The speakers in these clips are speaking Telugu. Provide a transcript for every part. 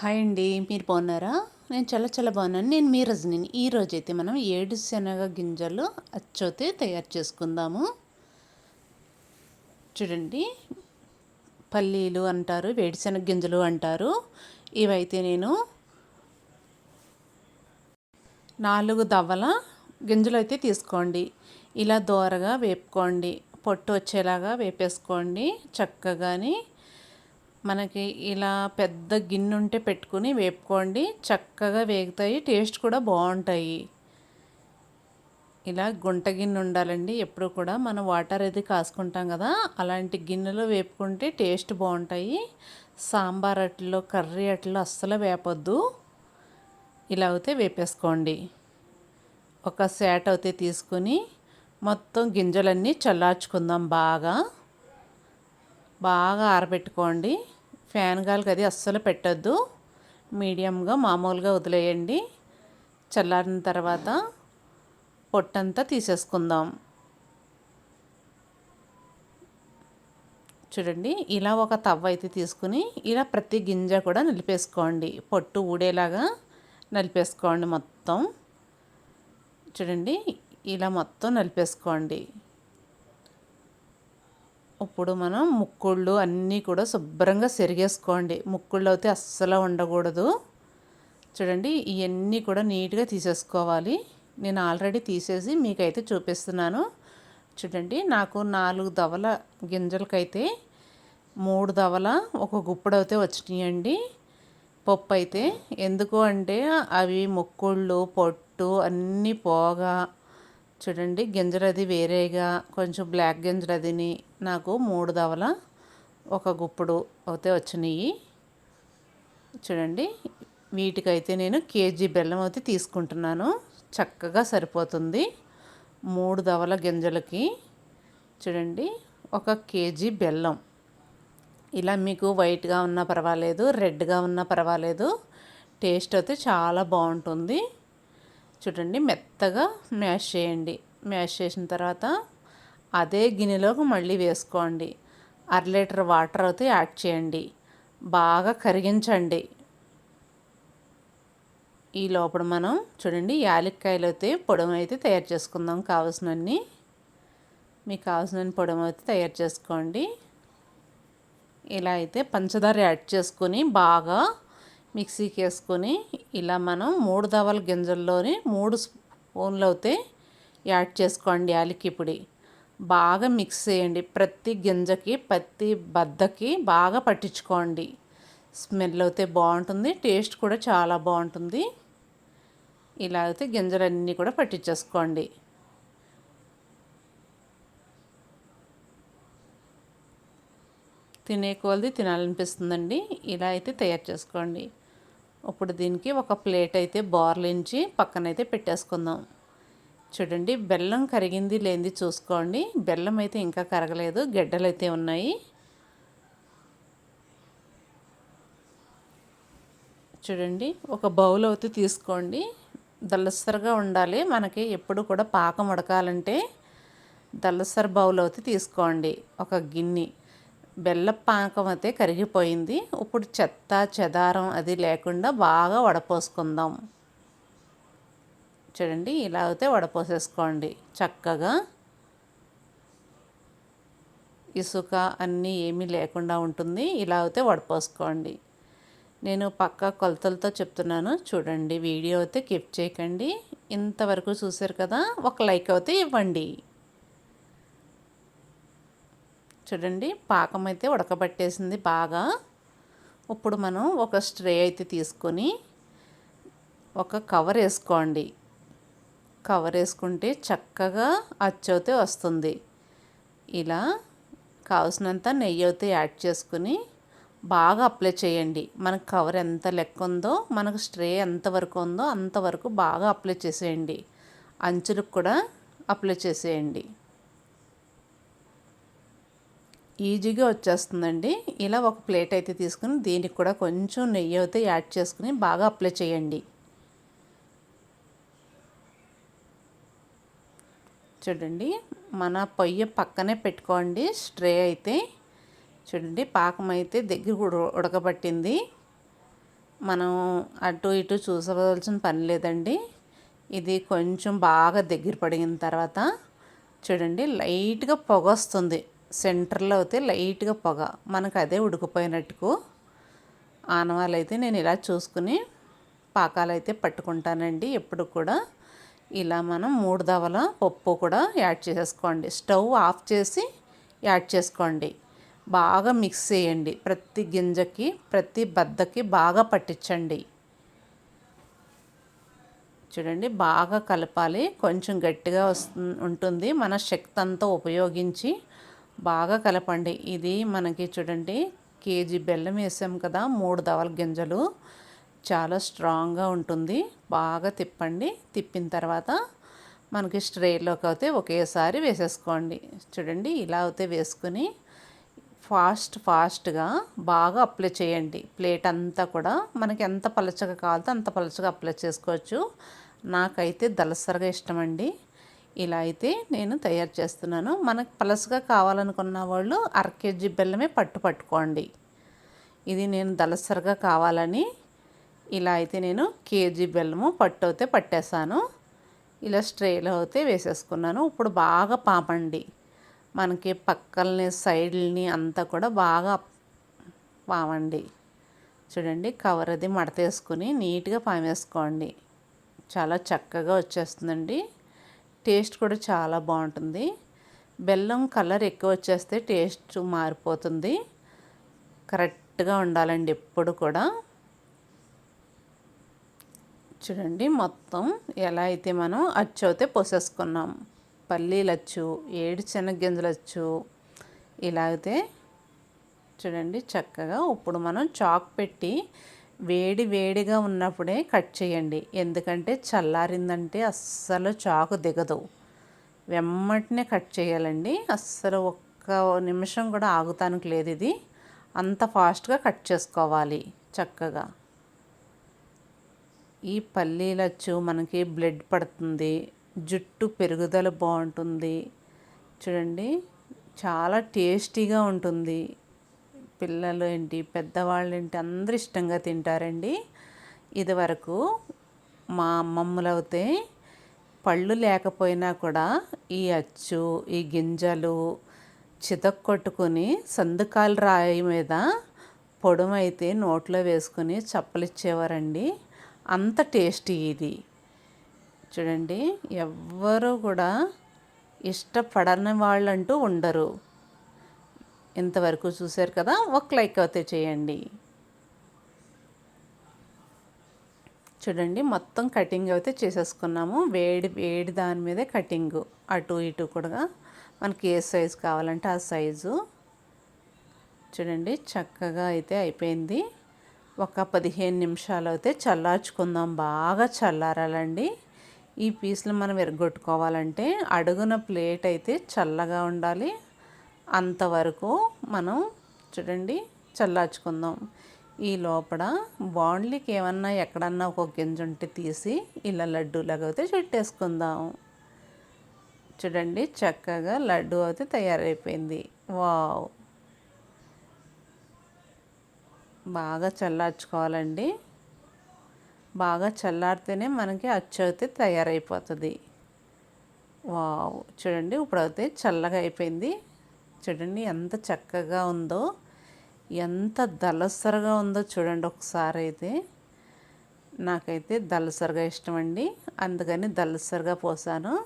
హాయ్ అండి మీరు బాగున్నారా? నేను చాలా చాలా బాగున్నాను. నేను మీ రజనీని. ఈ రోజైతే మనం ఏడు శనగ గింజలు అచ్చోతే తయారు చేసుకుందాము. చూడండి పల్లీలు అంటారు వేడిశనగ గింజలు అంటారు. ఇవైతే నేను నాలుగు దవ్వల గింజలు అయితే తీసుకోండి. ఇలా దోరగా వేపుకోండి. పొట్టు వచ్చేలాగా వేపేసుకోండి. చక్కగాని మనకి ఇలా పెద్ద గిన్నె ఉంటే పెట్టుకుని వేపుకోండి. చక్కగా వేగుతాయి. టేస్ట్ కూడా బాగుంటాయి. ఇలా గుంట గిన్నె ఉండాలండి. ఎప్పుడు కూడా మనం వాటర్ అది కాసుకుంటాం కదా అలాంటి గిన్నెలో వేపుకుంటే టేస్ట్ బాగుంటాయి. సాంబార్ అట్లో కర్రీ అట్లో అస్సలు వేపొద్దు. ఇలా అయితే వేపేసుకోండి. ఒక సేట్ అయితే తీసుకుని మొత్తం గింజలన్నీ చల్లార్చుకుందాం బాగా. బాగా ఆరబెట్టుకోండి. ఫ్యాన్ గాలికి అది అస్సలు పెట్టద్దు. మీడియంగా మామూలుగా వదిలేయండి. చల్లారిన తర్వాత పొట్టంతా తీసేసుకుందాం. చూడండి ఇలా ఒక తవ్వ అయితే తీసుకుని ఇలా ప్రతి గింజ కూడా నిలిపేసుకోండి. పొట్టు ఊడేలాగా నలిపేసుకోండి మొత్తం. చూడండి ఇలా మొత్తం నలిపేసుకోండి. ఇప్పుడు మనం ముక్కుళ్ళు అన్నీ కూడా శుభ్రంగా సెరిగేసుకోండి. ముక్కుళ్ళు అయితే అస్సలు ఉండకూడదు చూడండి ఇవన్నీ కూడా నీట్గా తీసేసుకోవాలి. నేను ఆల్రెడీ తీసేసి మీకైతే చూపిస్తున్నాను. చూడండి నాకు నాలుగు దవల గింజలకైతే మూడు దవల ఒక గుప్పుడు అయితే వచ్చినాయండి. పప్పు అయితే ఎందుకు అంటే అవి ముక్కుళ్ళు పొట్టు అన్నీ పోగా. చూడండి గింజలు అది వేరేగా. కొంచెం బ్లాక్ గింజలు అదిని నాకు మూడు దవల ఒక గుప్పుడు అయితే వచ్చినాయి. చూడండి వీటికైతే నేను కేజీ బెల్లం అయితే తీసుకుంటున్నాను. చక్కగా సరిపోతుంది. మూడు దవల గింజలకి చూడండి ఒక కేజీ బెల్లం. ఇలా మీకు వైట్గా ఉన్నా పర్వాలేదు రెడ్గా ఉన్నా పర్వాలేదు. టేస్ట్ అయితే చాలా బాగుంటుంది. చూడండి మెత్తగా మ్యాష్ చేయండి. మ్యాష్ చేసిన తర్వాత అదే గిన్నెలోకి మళ్ళీ వేసుకోండి. అర లీటర్ వాటర్ అయితే యాడ్ చేయండి. బాగా కరిగించండి. ఈ లోపల మనం చూడండి యాలక్కాయలు అయితే పొడవు అయితే తయారు చేసుకుందాం కావాల్సినన్ని. మీకు కావాల్సిన పొడవు అయితే తయారు చేసుకోండి. ఇలా అయితే పంచదార యాడ్ చేసుకొని బాగా మిక్సీకి వేసుకొని ఇలా మనం మూడు దవల గింజల్లోని మూడు స్పూన్లు అయితే యాడ్ చేసుకోండి యాలక్కి పొడి. బాగా మిక్స్ చేయండి. ప్రతి గింజకి ప్రతి బద్దకి బాగా పట్టించుకోండి. స్మెల్ అయితే బాగుంటుంది టేస్ట్ కూడా చాలా బాగుంటుంది. ఇలా అయితే గింజలన్నీ కూడా పట్టించేసుకోండి. తినే కొలది తినాలనిపిస్తుందండి. ఇలా అయితే తయారు చేసుకోండి. ఇప్పుడు దీనికి ఒక ప్లేట్ అయితే బోర్లించి పక్కనైతే పెట్టేసుకుందాం. చూడండి బెల్లం కరిగింది లేనిది చూసుకోండి. బెల్లం అయితే ఇంకా కరగలేదు గడ్డలు అయితే ఉన్నాయి. చూడండి ఒక బౌల్ అయితే తీసుకోండి. దల్లసరగా ఉండాలి మనకి ఎప్పుడు కూడా పాకం ఉడకాలంటే దల్లసర బౌల్ అయితే తీసుకోండి ఒక గిన్నె. బెల్ల పాకం అయితే కరిగిపోయింది. ఇప్పుడు చెత్త చెదారం అది లేకుండా బాగా వడపోసుకుందాం. చూడండి ఇలా అయితే వడపోసేసుకోండి చక్కగా ఇసుక అన్నీ ఏమీ లేకుండా ఉంటుంది. ఇలా అయితే వడపోసుకోండి నేను పక్క కొలతలతో చెప్తున్నాను. చూడండి వీడియో అయితే కిప్ చేయకండి. ఇంతవరకు చూసారు కదా ఒక లైక్ అయితే ఇవ్వండి. చూడండి పాకం అయితే ఉడకబట్టేసింది బాగా. ఇప్పుడు మనం ఒక స్ట్రే అయితే తీసుకొని ఒక కవర్ వేసుకోండి. కవర్ వేసుకుంటే చక్కగా అచ్చవుతే వస్తుంది. ఇలా కావాల్సినంత నెయ్యి అయితే యాడ్ చేసుకుని బాగా అప్లై చేయండి. మనకు కవర్ ఎంత లెక్క ఉందో మనకు స్ట్రే ఎంతవరకు ఉందో అంతవరకు బాగా అప్లై చేసేయండి. అంచులకు కూడా అప్లై చేసేయండి. ఈజీగా వచ్చేస్తుందండి. ఇలా ఒక ప్లేట్ అయితే తీసుకుని దీనికి కూడా కొంచెం నెయ్యి అయితే యాడ్ చేసుకుని బాగా అప్లై చేయండి. చూడండి మన పొయ్యి పక్కనే పెట్టుకోండి స్ట్రే అయితే. చూడండి పాకం అయితే దగ్గర ఉడకబట్టింది. మనం అటు ఇటు చూసవలసిన పని లేదండి. ఇది కొంచెం బాగా దగ్గర పడిన తర్వాత చూడండి లైట్గా పొగ వస్తుంది. సెంటర్లో అయితే లైట్గా పొగ. మనకు అదే ఉడికిపోయినట్టుకు ఆనవాళ్ళు అయితే నేను ఇలా చూసుకుని పాకాలు అయితే పట్టుకుంటానండి ఎప్పుడు కూడా. ఇలా మనం మూడు దవల పప్పు కూడా యాడ్ చేసేసుకోండి. స్టవ్ ఆఫ్ చేసి యాడ్ చేసుకోండి. బాగా మిక్స్ చేయండి. ప్రతి గింజకి ప్రతి బద్దకి బాగా పట్టించండి. చూడండి బాగా కలపాలి. కొంచెం గట్టిగా ఉంటుంది. మన శక్తి అంతా ఉపయోగించి బాగా కలపండి. ఇది మనకి చూడండి కేజీ బెల్లం వేసాం కదా మూడు దవల గింజలు. చాలా స్ట్రాంగ్గా ఉంటుంది. బాగా తిప్పండి. తిప్పిన తర్వాత మనకి స్ట్రేట్లోకి అయితే ఒకేసారి వేసేసుకోండి. చూడండి ఇలా అయితే వేసుకుని ఫాస్ట్ ఫాస్ట్గా బాగా అప్లై చేయండి. ప్లేట్ అంతా కూడా మనకి ఎంత పలచగా కావాలో అంత పలచగా అప్లై చేసుకోవచ్చు. నాకైతే దలసరగా ఇష్టమండి. ఇలా అయితే నేను తయారు చేస్తున్నాను. మనకు పలసగా కావాలనుకున్న వాళ్ళు అర కేజీ బెల్లమే పట్టు పట్టుకోండి. ఇది నేను దలసరగా కావాలని ఇలా అయితే నేను కేజీ బెల్లము పట్టు అయితే పట్టేశాను. ఇలా స్ట్రేలో అయితే వేసేసుకున్నాను. ఇప్పుడు బాగా పాపండి. మనకి పక్కల్ని సైడ్ని అంతా కూడా బాగా పామండి చూడండి కవర్ అది మడతేసుకుని నీట్గా పామేసుకోండి. చాలా చక్కగా వచ్చేస్తుందండి. టేస్ట్ కూడా చాలా బాగుంటుంది. బెల్లం కలర్ ఎక్కువ వచ్చేస్తే టేస్ట్ మారిపోతుంది. కరెక్ట్గా ఉండాలండి ఎప్పుడు కూడా. చూడండి మొత్తం ఎలా అయితే మనం అచ్చు అయితే పోసేసుకున్నాం. పల్లీలు అచ్చు ఏడు శనగగింజలు అచ్చు ఇలా అయితే చూడండి చక్కగా ఇప్పుడు మనం చాక్ పెట్టి వేడి వేడిగా ఉన్నప్పుడే కట్ చేయండి. ఎందుకంటే చల్లారిందంటే అస్సలు చాకు దిగదు. వెమ్మటినే కట్ చేయాలండి. అస్సలు ఒక్క నిమిషం కూడా ఆగుతానికి లేదు ఇది. అంత ఫాస్ట్గా కట్ చేసుకోవాలి చక్కగా. ఈ పల్లీలచ్చు మనకి బ్లడ్ పడుతుంది జుట్టు పెరుగుదల బాగుంటుంది. చూడండి చాలా టేస్టీగా ఉంటుంది. పిల్లలు ఏంటి పెద్దవాళ్ళు ఏంటి అందరు ఇష్టంగా తింటారండి. ఇదివరకు మా అమ్మమ్మలు అయితే పళ్ళు లేకపోయినా కూడా ఈ అచ్చు ఈ గింజలు చితక్కొట్టుకుని సందుకాలు రాయి మీద పొడుమైతే నోట్లో వేసుకుని చప్పలిచ్చేవారండి. అంత టేస్టీ ఇది. చూడండి ఎవ్వరూ కూడా ఇష్టపడని వాళ్ళంటూ ఉండరు. ఇంతవరకు చూశారు కదా ఒక లైక్ అయితే చేయండి. చూడండి మొత్తం కటింగ్ అయితే చేసేసుకున్నాము. వేడి వేడి దాని మీదే కటింగ్. అటు ఇటు కూడా మనకి ఏ సైజు కావాలంటే ఆ సైజు. చూడండి చక్కగా అయితే అయిపోయింది. ఒక పదిహేను నిమిషాలు అయితే చల్లార్చుకుందాం. బాగా చల్లారాలండి. ఈ పీసులు మనం ఎరగొట్టుకోవాలంటే అడుగున ప్లేట్ అయితే చల్లగా ఉండాలి. అంతవరకు మనం చూడండి చల్లార్చుకుందాం. ఈ లోపల బాండ్లీకి ఏమన్నా ఎక్కడన్నా ఒక గింజ ఉంటే తీసి ఇలా లడ్డూలాగా అయితే చుట్టేసుకుందాం. చూడండి చక్కగా లడ్డు అయితే తయారైపోయింది. వావ్! బాగా చల్లార్చుకోవాలండి. బాగా చల్లారితేనే మనకి అచ్చు తయారైపోతుంది. వావ్! చూడండి ఇప్పుడైతే చల్లగా అయిపోయింది. చూడండి ఎంత చక్కగా ఉందో ఎంత దలసరగా ఉందో చూడండి ఒకసారి అయితే నాకైతే దలసరగా ఇష్టం అండి అందుకని దలసరగా పోసాను.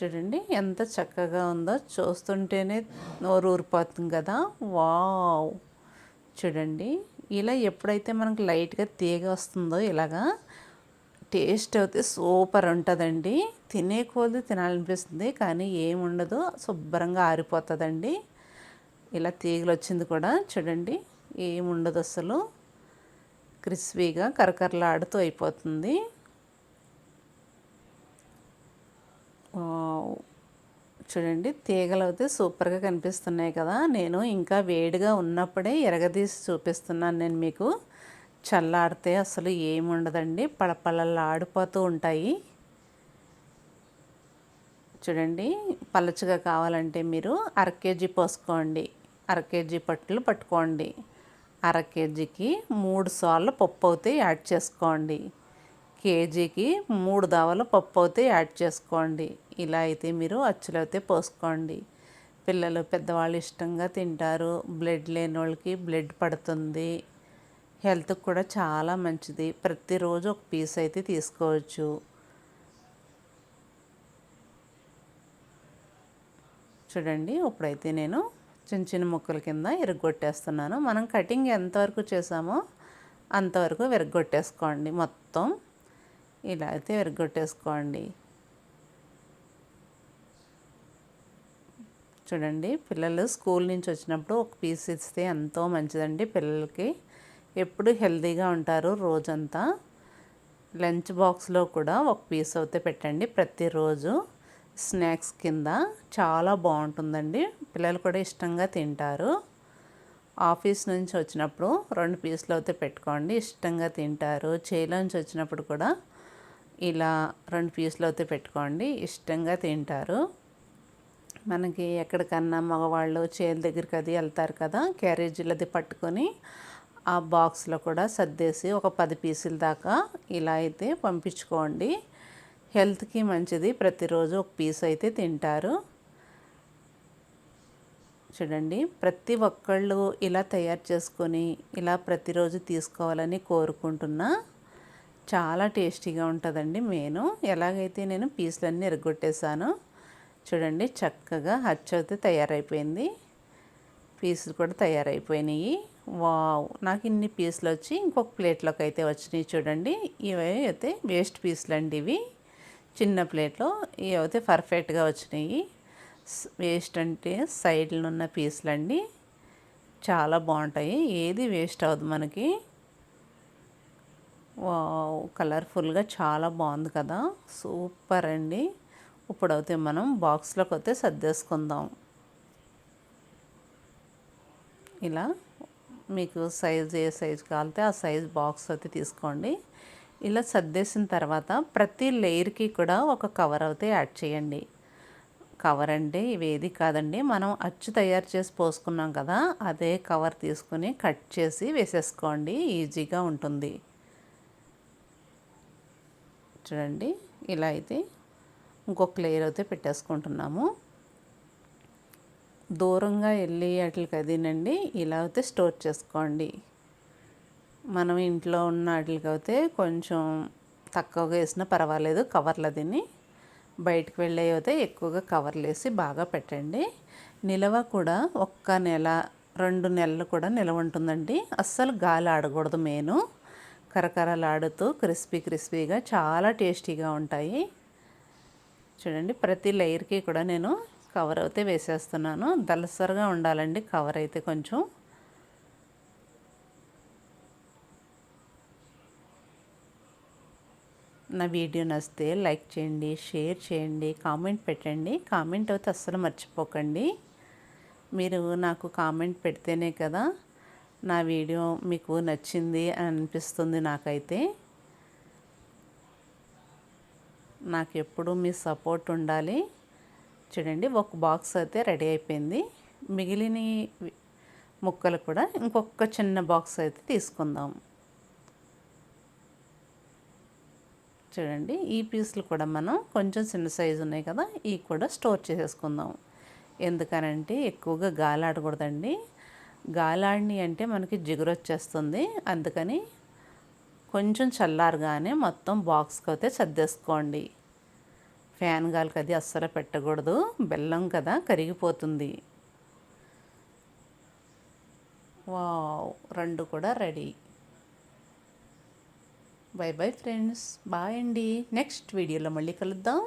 చూడండి ఎంత చక్కగా ఉందో చూస్తుంటేనే నోరు ఊరిపోతుంది కదా. వావ్! చూడండి. ఇలా ఎప్పుడైతే మనకు లైట్గా తీగ వస్తుందో ఇలాగా టేస్ట్ అయితే సూపర్ ఉంటుందండి. తినే కొద్ది తినాలనిపిస్తుంది కానీ ఏముండదు శుభ్రంగా ఆరిపోతుందండి. ఇలా తీగలు వచ్చింది కూడా చూడండి ఏముండదు అసలు. క్రిస్పీగా కరకరలాడుతూ అయిపోతుంది. చూడండి తీగలు అయితే సూపర్గా కనిపిస్తున్నాయి కదా. నేను ఇంకా వేడిగా ఉన్నప్పుడే ఎరగదీసి చూపిస్తున్నాను నేను మీకు. చల్లారితే అసలు ఏముండదండి పళపళలాడిపోతూ ఉంటాయి. చూడండి పలచగా కావాలంటే మీరు అర కేజీ పోసుకోండి అర కేజీ పట్టులు పట్టుకోండి అర కేజీకి మూడు సార్లు పప్పు అయితే యాడ్ చేసుకోండి కేజీకి మూడు దావలు పప్పు అయితే యాడ్ చేసుకోండి. ఇలా అయితే మీరు అచ్చులు అయితే పోసుకోండి. పిల్లలు పెద్దవాళ్ళు ఇష్టంగా తింటారు. బ్లడ్ లేని వాళ్ళకి బ్లడ్ పడుతుంది. హెల్త్కి కూడా చాలా మంచిది. ప్రతిరోజు ఒక పీస్ అయితే తీసుకోవచ్చు. చూడండి ఇప్పుడైతే నేను చిన్న చిన్న ముక్కల కింద ఇరగొట్టేస్తున్నాను మనం కటింగ్ ఎంతవరకు చేసామో అంతవరకు విరగొట్టేసుకోండి. మొత్తం ఇలా అయితే విరగొట్టేసుకోండి. చూడండి పిల్లలు స్కూల్ నుంచి వచ్చినప్పుడు ఒక పీస్ ఇస్తే ఎంతో మంచిదండి పిల్లలకి. ఎప్పుడు హెల్తీగా ఉంటారు రోజంతా. లంచ్ బాక్స్లో కూడా ఒక పీస్ అయితే పెట్టండి ప్రతిరోజు. స్నాక్స్ కింద చాలా బాగుంటుందండి. పిల్లలు కూడా ఇష్టంగా తింటారు. ఆఫీస్ నుంచి వచ్చినప్పుడు రెండు పీసులు అయితే పెట్టుకోండి ఇష్టంగా తింటారు. చేలోంచి వచ్చినప్పుడు కూడా ఇలా రెండు పీసులు అయితే పెట్టుకోండి ఇష్టంగా తింటారు. మనకి ఎక్కడికన్నా మగవాళ్ళు చేల దగ్గరికి అది వెళ్తారు కదా క్యారేజీలది పట్టుకొని ఆ బాక్స్లో కూడా సర్దేసి ఒక పది పీసుల దాకా ఇలా అయితే పంపించుకోండి. హెల్త్కి మంచిది. ప్రతిరోజు ఒక పీస్ అయితే తింటారు. చూడండి ప్రతి ఒక్కళ్ళు ఇలా తయారు చేసుకొని ఇలా ప్రతిరోజు తీసుకోవాలని కోరుకుంటున్నా. చాలా టేస్టీగా ఉంటుందండి నేను ఎలాగైతే నేను పీసులన్నీ ఎరగొట్టేశాను చూడండి చక్కగా హచ్ అయితే తయారైపోయింది. పీసులు కూడా తయారైపోయినాయి. వావ్! నాకు ఇన్ని పీసులు వచ్చి ఇంకొక ప్లేట్లోకి అయితే వచ్చినాయి చూడండి. ఇవి అయితే వేస్ట్ పీసులు అండి ఇవి. చిన్న ప్లేట్లో ఇవి అయితే పర్ఫెక్ట్గా వచ్చినాయి. వేస్ట్ అంటే సైడ్లో ఉన్న పీసులు అండి. చాలా బాగుంటాయి. ఏది వేస్ట్ అవ్వదు మనకి. కలర్ఫుల్గా చాలా బాగుంది కదా. సూపర్ అండి. ఇప్పుడైతే మనం బాక్స్లోకి అయితే సర్దేసుకుందాం. ఇలా మీకు సైజ్ ఏ సైజ్ కావాలితే ఆ సైజ్ బాక్స్ అయితే తీసుకోండి. ఇలా సర్దేసిన తర్వాత ప్రతి లేయర్కి కూడా ఒక కవర్ అయితే యాడ్ చేయండి. కవర్ అంటే ఇవేది కాదండి మనం అచ్చు తయారు చేసి పోసుకున్నాం కదా అదే కవర్ తీసుకుని కట్ చేసి వేసేసుకోండి. ఈజీగా ఉంటుంది. చూడండి ఇలా అయితే ఇంకొక లేయర్ అయితే పెట్టేసుకుంటున్నాము. దూరంగా వెళ్ళి వాటికి అదినండి ఇలా అయితే స్టోర్ చేసుకోండి. మనం ఇంట్లో ఉన్న వాటికి అయితే కొంచెం తక్కువగా వేసినా పర్వాలేదు కవర్లు అదిని. బయటకు వెళ్ళే అయితే ఎక్కువగా కవర్లు వేసి బాగా పెట్టండి. నిలవ కూడా ఒక్క నెల రెండు నెలలు కూడా నిలవ ఉంటుందండి. అస్సలు గాలి ఆడకూడదు మెయిన్. కరకరలాడుతూ క్రిస్పీ క్రిస్పీగా చాలా టేస్టీగా ఉంటాయి. చూడండి ప్రతి లేయర్కి కూడా నేను కవర్ అయితే వేసేస్తున్నాను. దలసరగా ఉండాలండి కవర్ అయితే కొంచెం. నా వీడియో నచ్చితే లైక్ చేయండి షేర్ చేయండి కామెంట్ పెట్టండి. కామెంట్ అయితే అస్సలు మర్చిపోకండి. మీరు నాకు కామెంట్ పెడితేనే కదా నా వీడియో మీకు నచ్చింది అనిపిస్తుంది నాకైతే. నాకు ఎప్పుడూ మీ సపోర్ట్ ఉండాలి. చూడండి ఒక బాక్స్ అయితే రెడీ అయిపోయింది. మిగిలిన ముక్కలు కూడా ఇంకొక చిన్న బాక్స్ అయితే తీసుకుందాం. చూడండి ఈ పీసులు కూడా మనం కొంచెం చిన్న సైజు ఉన్నాయి కదా ఈ కూడా స్టోర్ చేసేసుకుందాం. ఎందుకనంటే ఎక్కువగా గాలి ఆడకూడదండి. గాలాడిని అంటే మనకి జిగురు వచ్చేస్తుంది. అందుకని కొంచెం చల్లారుగానే మొత్తం బాక్స్కి అయితే సర్దేసుకోండి. ఫ్యాన్ గాలికి అది అస్సలు పెట్టకూడదు. బెల్లం కదా కరిగిపోతుంది. వావ్ రెండు కూడా ready. Bye bye friends bye అండి. నెక్స్ట్ వీడియోలో మళ్ళీ కలుద్దాం.